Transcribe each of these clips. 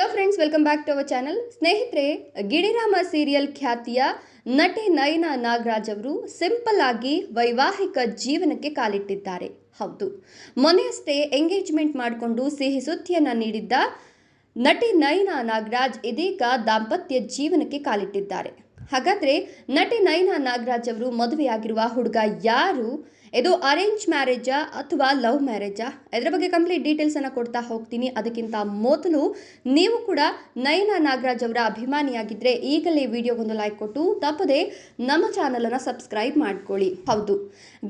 Hello friends welcome back to our channel ಸ್ನೇಹಿತರೆ ಗಿಡಿರಾಮ serial ಖ್ಯಾತಿಯ ನಟಿ ನಯನಾ ನಾಗರಾಜ್ ಅವರು ಸಿಂಪಲ್ ಆಗಿ ವೈವಾಹಿಕ ಜೀವನಕ್ಕೆ ಕಾಲಿಟ್ಟಿದ್ದಾರೆ. ಹೌದು. ಮೊನ್ನೆಯಷ್ಟೇ ಎಂಗೇಜ್ಮೆಂಟ್ ಮಾಡಿಕೊಂಡು ಸಿಹಿ ಸುದ್ದಿಯನ್ನು ನೀಡಿದ್ದ ನಟಿ ನಯನಾ ನಾಗರಾಜ್ ಇದೀಗ ದಾಂಪತ್ಯ ಜೀವನಕ್ಕೆ ಕಾಲಿಟ್ಟಿದ್ದಾರೆ. ಹಾಗಾದ್ರೆ ನಟಿ ನಯನಾ ನಾಗರಾಜ್ ಅವರು ಮದುವೆಯಾಗಿರುವ ಹುಡುಗ ಯಾರು? ಇದು ಅರೇಂಜ್ ಮ್ಯಾರೇಜಾ ಅಥವಾ ಲವ್ ಮ್ಯಾರೇಜಾ ಇದರ ಬಗ್ಗೆ ಕಂಪ್ಲೀಟ್ ಡೀಟೇಲ್ಸ್ ಅನ್ನ ಕೊಡ್ತಾ ಹೋಗ್ತೀನಿ. ಅದಕ್ಕಿಂತ ಮೊದಲು ನೀವು ಕೂಡ ನಯನ ನಾಗರಾಜ್ ಅವರ ಅಭಿಮಾನಿಯಾಗಿದ್ದರೆ ಈಗಲೇ ವಿಡಿಯೋಗೊಂದು ಲೈಕ್ ಕೊಟ್ಟು, ತಪ್ಪದೆ ನಮ್ಮ ಚಾನಲನ್ನು ಸಬ್ಸ್ಕ್ರೈಬ್ ಮಾಡ್ಕೊಳ್ಳಿ. ಹೌದು.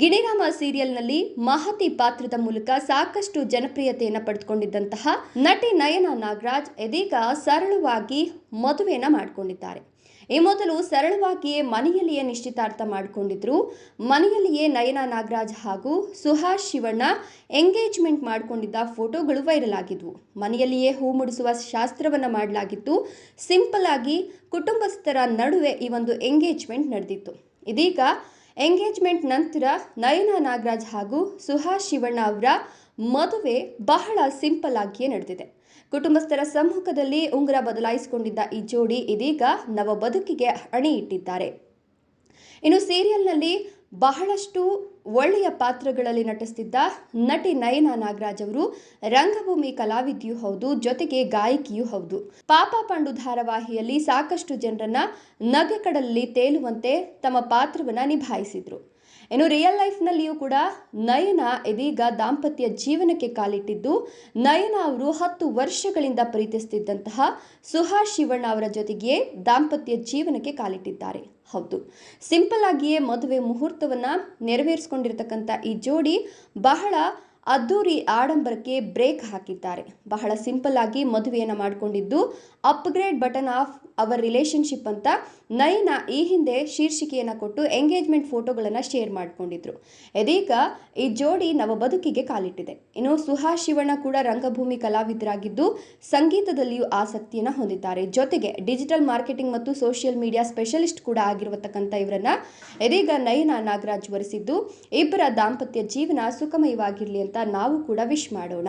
ಗಿಣಿರಾಮ ಸೀರಿಯಲ್ನಲ್ಲಿ ಮಹತಿ ಪಾತ್ರದ ಮೂಲಕ ಸಾಕಷ್ಟು ಜನಪ್ರಿಯತೆಯನ್ನು ಪಡೆದುಕೊಂಡಿದ್ದಂತಹ ನಟಿ ನಯನ ನಾಗರಾಜ್ ಇದೀಗ ಸರಳವಾಗಿ ಮದುವೆಯನ್ನು ಮಾಡಿಕೊಂಡಿದ್ದಾರೆ. ಈ ಮೊದಲು ಸರಳವಾಗಿಯೇ ಮನೆಯಲ್ಲಿಯೇ ನಿಶ್ಚಿತಾರ್ಥ ಮಾಡಿಕೊಂಡಿದ್ರು. ಮನೆಯಲ್ಲಿಯೇ ನಯನ ನಾಗರಾಜ್ ಹಾಗೂ ಸುಹಾಸ್ ಶಿವಣ್ಣ ಎಂಗೇಜ್ಮೆಂಟ್ ಮಾಡಿಕೊಂಡಿದ್ದ ಫೋಟೋಗಳು ವೈರಲ್ ಆಗಿದ್ವು. ಮನೆಯಲ್ಲಿಯೇ ಹೂ ಮುಡಿಸುವ ಶಾಸ್ತ್ರವನ್ನು ಮಾಡಲಾಗಿತ್ತು. ಸಿಂಪಲ್ ಆಗಿ ಕುಟುಂಬಸ್ಥರ ನಡುವೆ ಈ ಒಂದು ಎಂಗೇಜ್ಮೆಂಟ್ ನಡೆದಿತ್ತು. ಇದೀಗ ಎಂಗೇಜ್ಮೆಂಟ್ ನಂತರ ನಯನಾ ನಾಗರಾಜ್ ಹಾಗೂ ಸುಹಾಸ್ ಶಿವಣ್ಣ ಅವರ ಮದುವೆ ಬಹಳ ಸಿಂಪಲ್ ಆಗಿಯೇ ನಡೆದಿದೆ. ಕುಟುಂಬಸ್ಥರ ಸಮ್ಮುಖದಲ್ಲಿ ಉಂಗುರ ಬದಲಾಯಿಸಿಕೊಂಡಿದ್ದ ಈ ಜೋಡಿ ಇದೀಗ ನವ ಬದುಕಿಗೆ ಅಣಿ ಇಟ್ಟಿದ್ದಾರೆ ಇನ್ನು ಸೀರಿಯಲ್ನಲ್ಲಿ ಬಹಳಷ್ಟು ಒಳ್ಳೆಯ ಪಾತ್ರಗಳಲ್ಲಿ ನಟಿಸ್ತಿದ್ದ ನಟಿ ನಯನ ನಾಗರಾಜ್ ಅವರು ರಂಗಭೂಮಿ ಕಲಾವಿದೆಯೂ ಹೌದು, ಜೊತೆಗೆ ಗಾಯಕಿಯೂ ಹೌದು. ಪಾಪ ಪಾಂಡು ಧಾರಾವಾಹಿಯಲ್ಲಿ ಸಾಕಷ್ಟು ಜನರನ್ನ ನಗೆಕಡಲಲ್ಲಿ ತೇಲುವಂತೆ ತಮ್ಮ ಪಾತ್ರವನ್ನು ನಿಭಾಯಿಸಿದ್ರು. ಇನ್ನು ರಿಯಲ್ ಲೈಫ್ನಲ್ಲಿಯೂ ಕೂಡ ನಯನ ಇದೀಗ ದಾಂಪತ್ಯ ಜೀವನಕ್ಕೆ ಕಾಲಿಟ್ಟಿದ್ದು, ನಯನ ಅವರು ಹತ್ತು ವರ್ಷಗಳಿಂದ ಪ್ರೀತಿಸ್ತಿದ್ದಂತಹ ಸುಹಾಸ್ ಶಿವಣ್ಣ ಅವರ ಜೊತೆಗೆ ದಾಂಪತ್ಯ ಜೀವನಕ್ಕೆ ಕಾಲಿಟ್ಟಿದ್ದಾರೆ. ಹೌದು ಸಿಂಪಲ್ ಆಗಿಯೇ ಮದುವೆ ಮುಹೂರ್ತವನ್ನು ನೆರವೇರಿಸಿಕೊಂಡಿರ್ತಕ್ಕಂಥ ಈ ಜೋಡಿ ಬಹಳ ಅದ್ದೂರಿ ಆಡಂಬರಕ್ಕೆ ಬ್ರೇಕ್ ಹಾಕಿದ್ದಾರೆ. ಬಹಳ ಸಿಂಪಲ್ ಆಗಿ ಮದುವೆಯನ್ನು ಮಾಡಿಕೊಂಡಿದ್ದು upgrade button of our relationship ಅಂತ ನಯನ ಈ ಹಿಂದೆ ಶೀರ್ಷಿಕೆಯನ್ನು ಕೊಟ್ಟು ಎಂಗೇಜ್ಮೆಂಟ್ ಫೋಟೋಗಳನ್ನು ಶೇರ್ ಮಾಡಿಕೊಂಡಿದ್ರು. ಇದೀಗ ಈ ಜೋಡಿ ನವ ಬದುಕಿಗೆ ಕಾಲಿಟ್ಟಿದೆ. ಇನ್ನು ಸುಹಾ ಶಿವಣ್ಣ ಕೂಡ ರಂಗಭೂಮಿ ಕಲಾವಿದರಾಗಿದ್ದು ಸಂಗೀತದಲ್ಲಿಯೂ ಆಸಕ್ತಿಯನ್ನು ಹೊಂದಿದ್ದಾರೆ. ಜೊತೆಗೆ ಡಿಜಿಟಲ್ ಮಾರ್ಕೆಟಿಂಗ್ ಮತ್ತು ಸೋಷಿಯಲ್ ಮೀಡಿಯಾ ಸ್ಪೆಷಲಿಸ್ಟ್ ಕೂಡ ಆಗಿರತಕ್ಕಂಥ ಇವರನ್ನ ಇದೀಗ ನಯನ ನಾಗರಾಜ್ ವರಿಸಿದ್ದು ಇಬ್ಬರ ದಾಂಪತ್ಯ ಜೀವನ ಸುಖಮಯವಾಗಿರಲಿ ಅಂತ ನಾವು ಕೂಡ ವಿಶ್ ಮಾಡೋಣ.